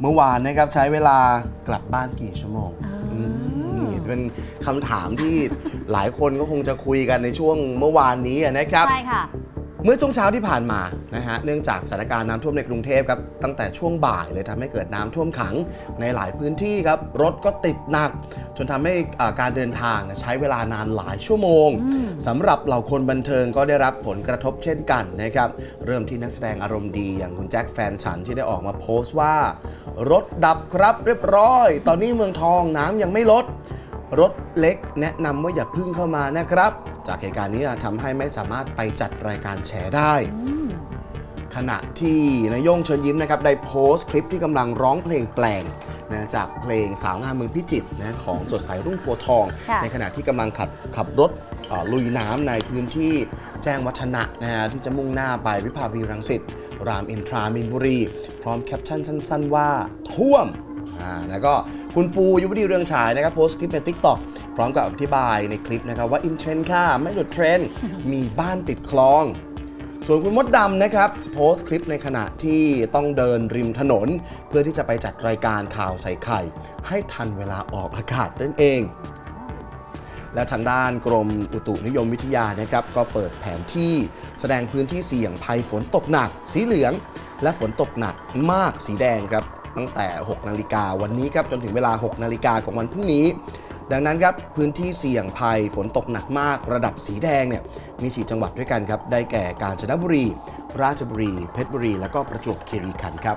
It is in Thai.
เมื่อวานนะครับใช้เวลากลับบ้านกี่ชั่วโมงอืมนี่เป็นคำถามที่หลายคนก็คงจะคุยกันในช่วงเมื่อวานนี้นะครับ ใช่ค่ะ เมื่อช่วงเช้าที่ผ่านมานะฮะเนื่องจากสถานการณ์น้ำท่วมในกรุงเทพครับตั้งแต่ช่วงบ่ายเลยทำให้เกิดน้ำท่วมขังในหลายพื้นที่ครับรถก็ติดหนัก จนทำให้อ่าการเดินทางเนี่ยใช้เวลานานหลายชั่วโมงสำหรับเหล่าคนบันเทิงก็ได้รับผลกระทบเช่นกันนะครับเริ่มที่นักแสดงอารมณ์ดีอย่างคุณแจ็คแฟนฉันที่ได้ออกมาโพสต์ว่า รถดับครับเรียบร้อย ตอนนี้เมืองทองน้ำยังไม่ลด รถเล็กแนะนำว่าอย่าเพึ่งเข้ามานะครับ จากเหตุการณ์นี้ทำให้ไม่สามารถไปจัดรายการแฉได้ ขณะที่นายโยงเชิญยิ้มนะครับได้โพสต์คลิปที่กำลังร้องเพลงแปลงนะจากเพลงสาวงามเมืองพิจิตรนะของสดใสรุ่งโพธิ์ทอง ค่ะ ในขณะที่กำลังขับขับรถเอ่อลุยน้ำในพื้นที่แจ้งวัฒนะนะฮะที่จะมุ่งหน้าไปวิภาวดีรังสิตรามอินทรามินบุรี พร้อมแคปชั่นสั้น ๆ ว่าท่วมอ่าแล้วก็คุณปูยุวดีเรืองฉายนะครับโพสต์คลิปใน t ิ k t o k พร้อมกับอธิบายในคลิปนะครับว่าอินเทรนด์ค่ะไม่หลุดเทรนด์มีบ้านติดคลอง ส่วนคุณมดดำนะครับ โพสต์คลิปในขณะที่ต้องเดินริมถนน เพื่อที่จะไปจัดรายการข่าวใส่ไข่ ให้ทันเวลาออกอากาศนั่นเอง และทางด้านกรมอุตุนิยมวิทยานะครับ ก็เปิดแผนที่แสดงพื้นที่เสี่ยงภัยฝนตกหนัก สีเหลือง และฝนตกหนักมากสีแดงครับตั้งแต่ 6 นาฬิกาวันนี้ครับจนถึงเวลา 6 นาฬิกาของวันพรุ่งนี้ ดังนั้นครับพื้นที่เสี่ยงภัยฝนตกหนักมาก ระดับสีแดงเนี่ยมี 4 จังหวัดด้วยกันครับ ได้แก่กาญจนบุรี ราชบุรี เพชรบุรี และก็ประจวบคีรีขันธ์ครับ